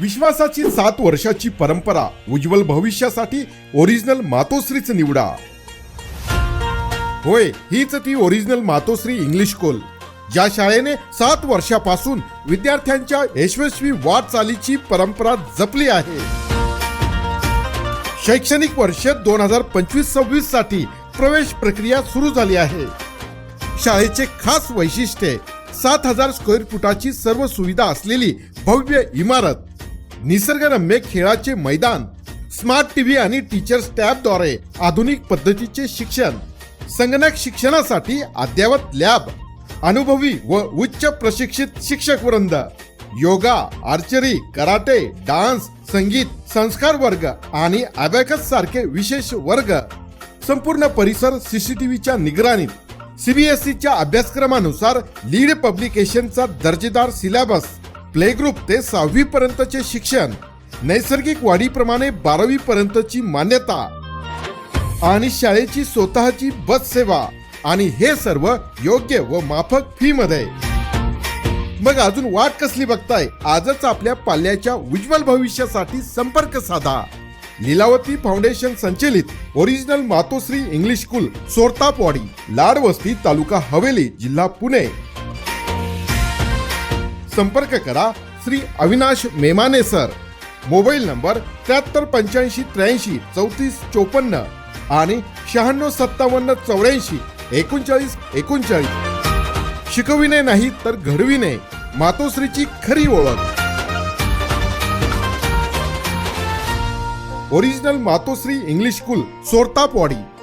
विश्वासाची सात वर्षाची परंपरा उज्ज्वल भविष्यासाठी ओरिजिनल मातोश्रीच निवडा. होय हीच ती ओरिजिनल मातोश्री इंग्लिश कोल ज्या शाळेने सात वर्षापासून विद्यार्थ्यांच्या यशस्वी वाटचालीची परंपरा जपली आहे. शैक्षणिक वर्ष दोन हजार पंचवीस सव्वीससाठी प्रवेश प्रक्रिया सुरू झाली आहे. शाळेचे खास वैशिष्ट्ये सात हजार स्क्वेअर फुटाची सर्व सुविधा असलेली भव्य इमारत निसर्गरम्य खेळाचे मैदान स्मार्ट टीव्ही आणि टीचर्स टॅबद्वारे आधुनिक पद्धतीचे शिक्षण संगणक शिक्षणासाठी अद्ययावत लॅब अनुभवी व उच्च प्रशिक्षित शिक्षक वृंद योगा आर्चरी कराटे डान्स संगीत संस्कार वर्ग आणि अबॅकस सारखे विशेष वर्ग संपूर्ण परिसर सीसीटीव्हीच्या निगराणीत सीबीएसईच्या अभ्यासक्रमानुसार लीड पब्लिकेशनचा दर्जेदार सिलेबस प्ले ग्रुप ते सहावी पर्यंतचे शिक्षण. नैसर्गिक वाढीप्रमाणे बारावी पर्यंतची मान्यता. आणि शाळेची स्वतःची बस सेवा. आणि हे सर्व योग्य व माफक फी मध्ये. मग अजून वाट कसली बघताय? आजच आपल्या पाल्याच्या उज्ज्वल भविष्यासाठी संपर्क साधा. लीलावती फाउंडेशन संचलित original Matoshri English school Sortapwadi Ladvasti taluka Haveli जिल्हा पुणे. संपर्क करा Shri Avinash Memane sir. Mobile number त्र्याहत्तर पंच्याऐंशी त्र्याऐंशी चौतीस चोपन्न आणि शहाण्णव सत्तावन्न चौऱ्याऐंशी एकोणचाळीस एकोणचाळीस. शिकविणे नाही तर घडविणे. मातोश्रीची खरी ओळख. Original Matoshri English school Sortapwadi.